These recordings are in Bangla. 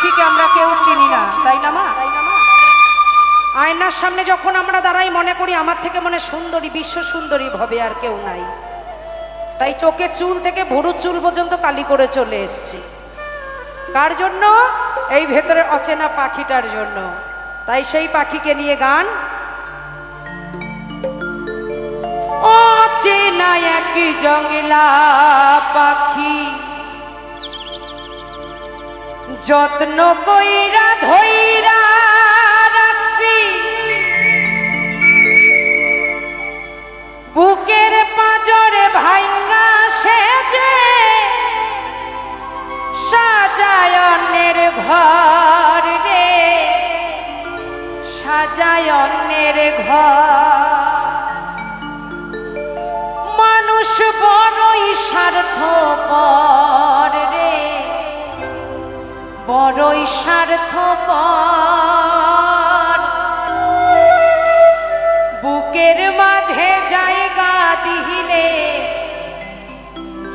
পাখিকে আমরা কেউ চিনি না, তাই না মা? আয়নার সামনে যখন আমরা দাঁড়াই, মনে করি আমার থেকে মনে সুন্দরী বিশ্ব সুন্দরী ভবে আর কেউ নাই। তাই চোখে চুল থেকে ভুরুর চুল পর্যন্ত কালি করে চলে এসছি। কার জন্য? এই ভেতরে অচেনা পাখিটার জন্য। তাই সেই পাখিকে নিয়ে গান। অচেনা এক জঙ্গলা পাখি। যত্ন কইরা, ধইরা রাখছি। বুকের পাঁজরে ভাঙ্গা সেজে সাজায়নের ঘর রে, সাজায়নের ঘর। মানুষ বড়ই স্বার্থপর। বড়ই স্বার্থপর। বুকের মাঝে জায়গা দিলে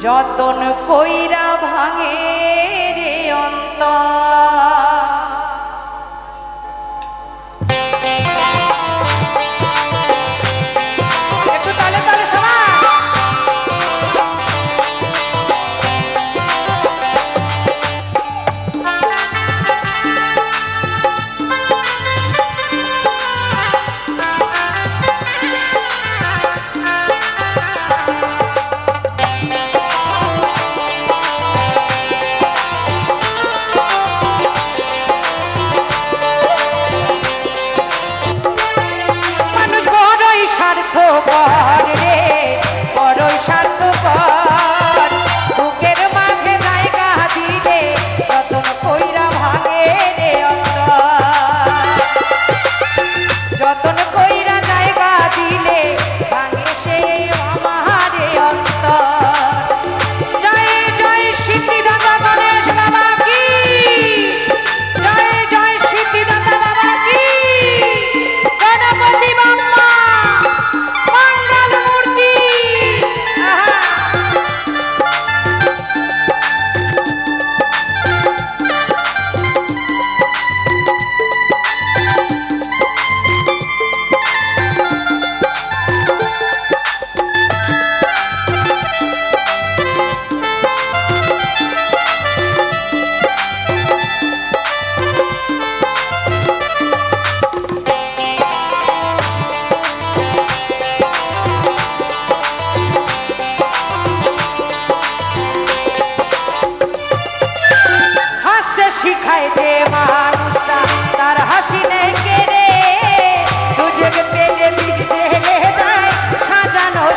যতন কইরা ভাঙে রে অন্তর।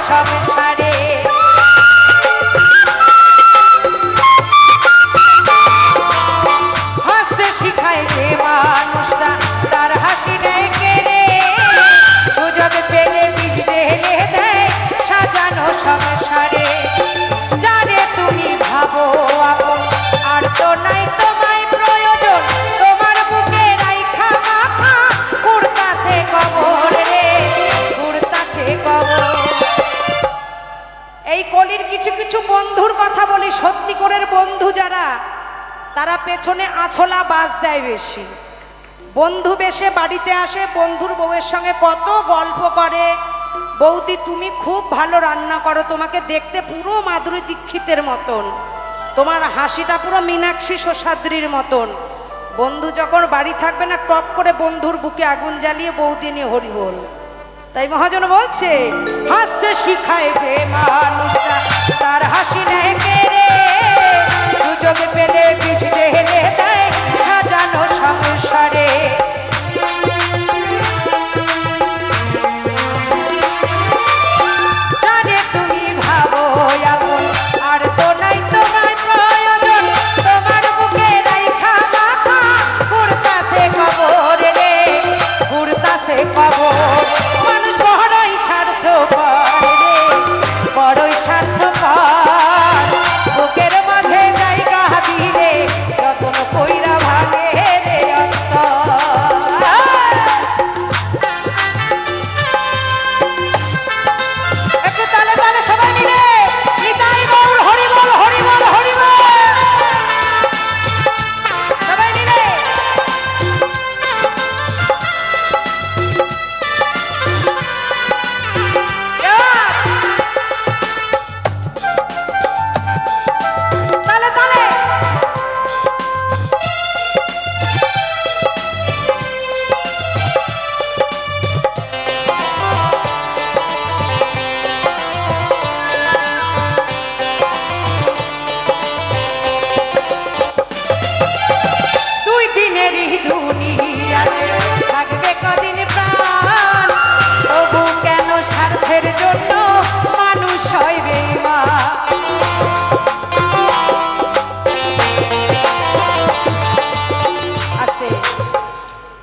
সাজানো পেছনে আছলা বাজ দেয় বেশি। বন্ধু বেশে বাড়িতে আসে, বন্ধুর বউয়ের সঙ্গে কত গল্প করে। বৌদি, তুমি খুব ভালো রান্না করো, তোমাকে দেখতে পুরো মাধুরী দীক্ষিতের মতন। তোমার হাসিটা পুরো মীনাক্ষী সোসাদ্রির মতন। বন্ধু যখন বাড়ি থাকবে না, টপ করে বন্ধুর বুকে আগুন জ্বালিয়ে বৌদি নিয়ে হরি বল তাই মহাজন বলছে, হাসতে শিখায় যে মানুষটা, তার হাসি নেয় কেড়ে সুযোগ পেলে বিষ দেহে দেয় সাজানো সংসারে।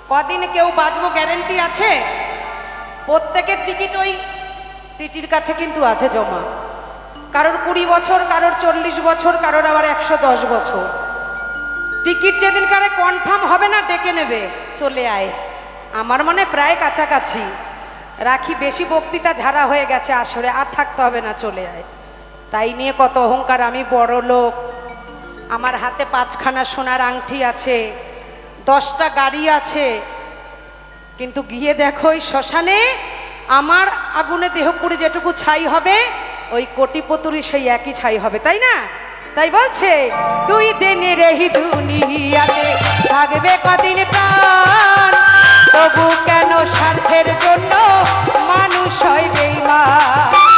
কদিন কেউ বাঁচবো গ্যারেন্টি আছে? প্রত্যেকের টিকিট ওই টিটির কাছে কিন্তু আছে জমা। কারোর কুড়ি বছর, কারোর চল্লিশ বছর, কারোর আবার একশো দশ বছর। টিকিট যেদিন কারে কনফার্ম হবে না, ডেকে নেবে। চলে আয়। আমার মনে প্রায় কাছাকাছি। রাখি বেশি বক্তৃতা ঝাড়া হয়ে গেছে আসরে, আর থাকতে হবে না, চলে আয়। তাই নিয়ে কত অহংকার, আমি বড় লোক আমার হাতে পাঁচখানা সোনার আংটি আছে। দশটা গাড়ি আছে। কিন্তু গিয়ে দেখো ওই শ্মশানে আমার আগুনে দেহ পুড়ে যেটুকু ছাই হবে, ওই কোটিপতুরি সেই একই ছাই হবে, তাই না? তাই বলছে, দুই দিনের এই দুনিয়াতে থাকবে কদিন প্রাণ। তবু কেন স্বার্থের জন্য মানুষ হয় বেইমান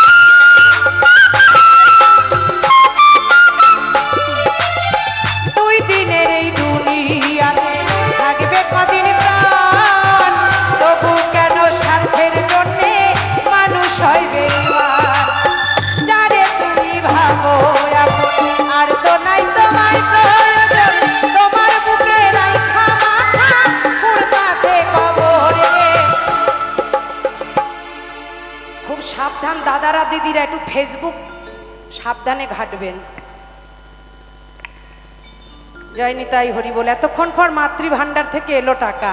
সাবধান দাদারা দিদিরা, একটু ফেসবুক সাবধানে ঘাটবেন। জয় নিতাই হরি বলে, এতক্ষণ পর মাতৃভাণ্ডার থেকে এলো টাকা।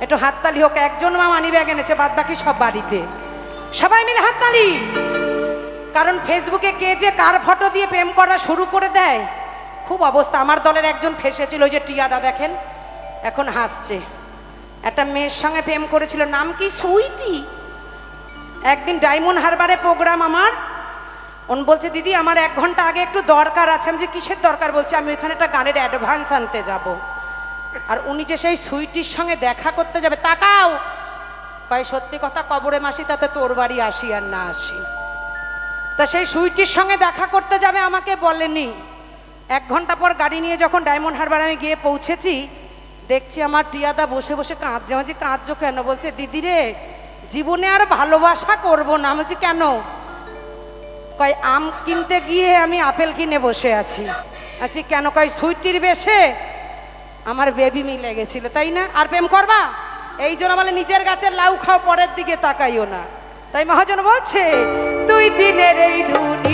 একটু হাততালি হোক, একজন মা মানি ব্যাগ এনেছে বাদ বাকি সব বাড়িতে। সবাই মিলে হাততালি! কারণ ফেসবুকে কে যে কার ফটো দিয়ে প্রেম করা শুরু করে দেয়, খুব অবস্থা। আমার দলের একজন ফেসেছিল, ওই যে টিয়াদা দেখেন? এখন হাসছে। একটা মেয়ের সঙ্গে প্রেম করেছিল, নাম কি সুইটি? একদিন ডায়মন্ড হারবারে প্রোগ্রাম আমার। উনি বলছে, দিদি, আমার এক ঘণ্টা আগে একটু দরকার আছে। আমি যে কিসের দরকার? বলছে, আমি ওইখানে একটা গানের অ্যাডভান্স আনতে যাব। আর উনি যে সেই সুইটির সঙ্গে দেখা করতে যাবে, তাকাও। কয়, সত্যি কথা কবরে মাসি, তাতে তোর বাড়ি আসি আর না আসি। তা সেই সুইটির সঙ্গে দেখা করতে যাবে আমাকে বলেনি। এক ঘণ্টা পর গাড়ি নিয়ে যখন ডায়মন্ড হারবার আমি গিয়ে পৌঁছেছি, দেখছি আমার টিয়াদা বসে বসে কাঁদছে। মাঝে কাঁদছো কেন? বলছে, দিদি রে জীবনে আর ভালোবাসা করব না। আমি বলছি, কেন? কয়, আম কিনতে গিয়ে আমি আপেল কিনে বসে আছি। আছি কেন? কয় সুইটির বেশে আমার বেবি মিলে গেছিল, তাই না? আর প্রেম করবা? এই জন্য বলে, নিজের গাছের লাউ খাও, পরের দিকে তাকাইও না। তাই মহাজন বলছে তুই দিনের এই দুনিয়াতে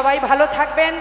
সবাই ভালো থাকবেন।